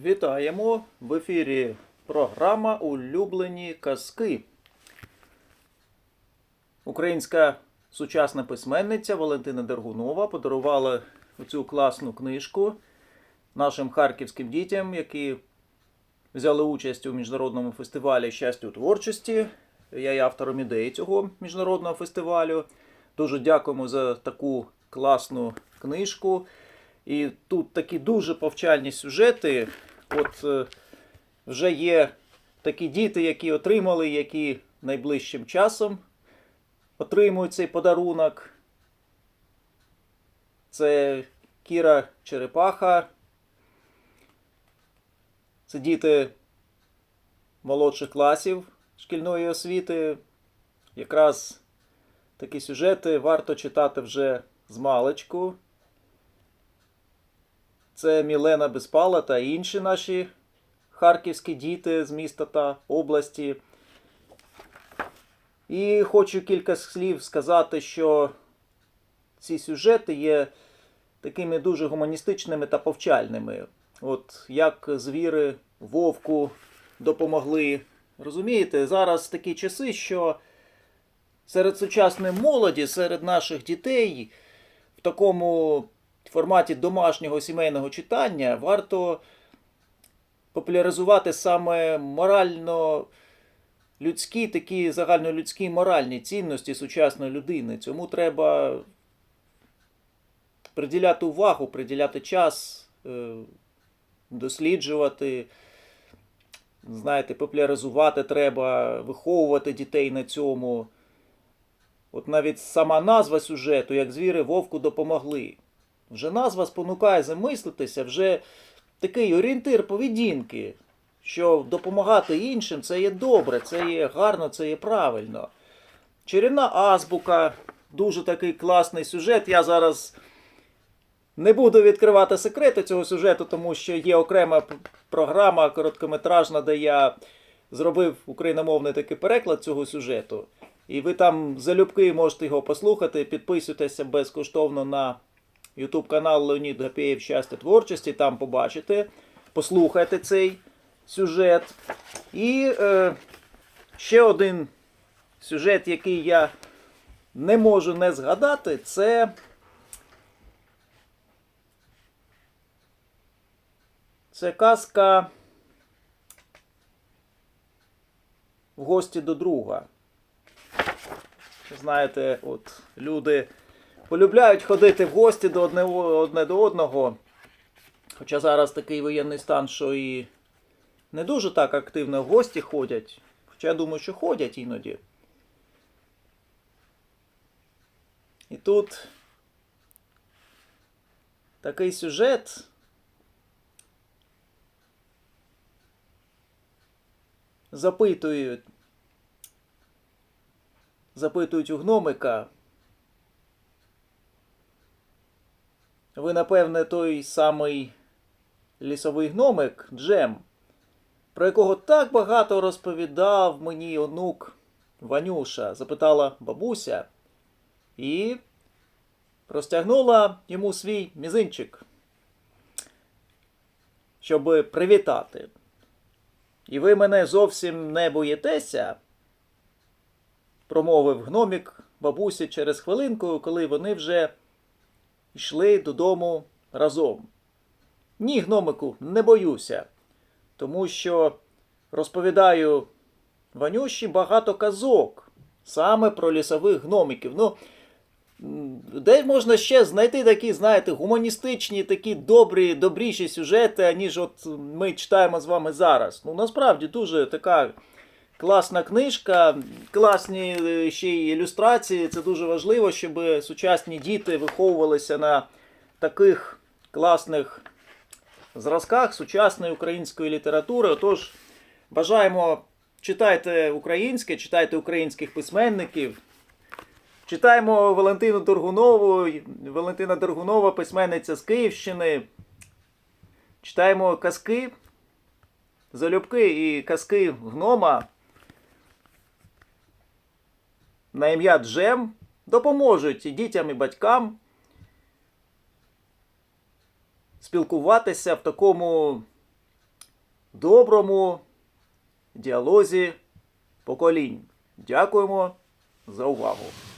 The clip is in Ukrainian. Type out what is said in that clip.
Вітаємо в ефірі програма Улюблені казки. Українська сучасна письменниця Валентина Дергунова подарувала цю класну книжку нашим харківським дітям, які взяли участь у міжнародному фестивалі щастя у творчості. Я є автором ідеї цього міжнародного фестивалю. Дуже дякуємо за таку класну книжку. І тут такі дуже повчальні сюжети. От е, вже є такі діти, які отримали, які найближчим часом отримують цей подарунок. Це Кіра Черепаха. Це діти молодших класів шкільної освіти. Якраз такі сюжети варто читати вже з маличку. Це Мілена Безпала та інші наші харківські діти з міста та області. І хочу кілька слів сказати, що ці сюжети є такими дуже гуманістичними та повчальними. От як звіри вовку допомогли. Розумієте, зараз такі часи, що серед сучасної молоді, серед наших дітей в такому форматі домашнього сімейного читання варто популяризувати саме морально людські, такі загальнолюдські моральні цінності сучасної людини. Цьому треба приділяти увагу, приділяти час, е, досліджувати. Знаєте, популяризувати треба, виховувати дітей на цьому. От навіть сама назва сюжету, як звіри вовку допомогли. Вже назва спонукає замислитися, вже такий орієнтир поведінки, що допомагати іншим це є добре, це є гарно, це є правильно. Чарівна азбука, дуже такий класний сюжет. Я зараз не буду відкривати секрети цього сюжету, тому що є окрема програма короткометражна, де я зробив україномовний такий переклад цього сюжету. І ви там залюбки можете його послухати. Підписуйтеся безкоштовно на YouTube канал Леонід Гапєєв Щастя творчості. Там побачите, послухайте цей сюжет. І е, ще один сюжет, який я не можу не згадати, це. Це казка в гості до друга. Знаєте, от люди полюбляють ходити в гості до одне, одне до одного. Хоча зараз такий воєнний стан, що і не дуже так активно в гості ходять. Хоча я думаю, що ходять іноді. І тут такий сюжет. Запитують. Запитують у гномика. Ви, напевне, той самий лісовий гномик Джем, про якого так багато розповідав мені онук Ванюша, запитала бабуся і простягнула йому свій мізинчик, щоб привітати. І ви мене зовсім не боїтеся, промовив гномік бабусі через хвилинку, коли вони вже йшли додому разом. Ні, гномику, не боюся, тому що розповідаю Ванюші багато казок саме про лісових гномиків. Ну, де можна ще знайти такі, знаєте, гуманістичні, такі добрі, добріші сюжети, ніж от ми читаємо з вами зараз. Ну, насправді дуже така класна книжка, класні е, ще й ілюстрації. Це дуже важливо, щоб сучасні діти виховувалися на таких класних зразках сучасної української літератури. Отож, бажаємо читайте українське, читайте українських письменників. Читаємо Валентину Доргунову. Валентина Доргунова, письменниця з Київщини. Читаємо казки, залюбки і казки гнома на ім'я Джем допоможуть дітям і батькам спілкуватися в такому доброму діалозі поколінь. Дякуємо за увагу!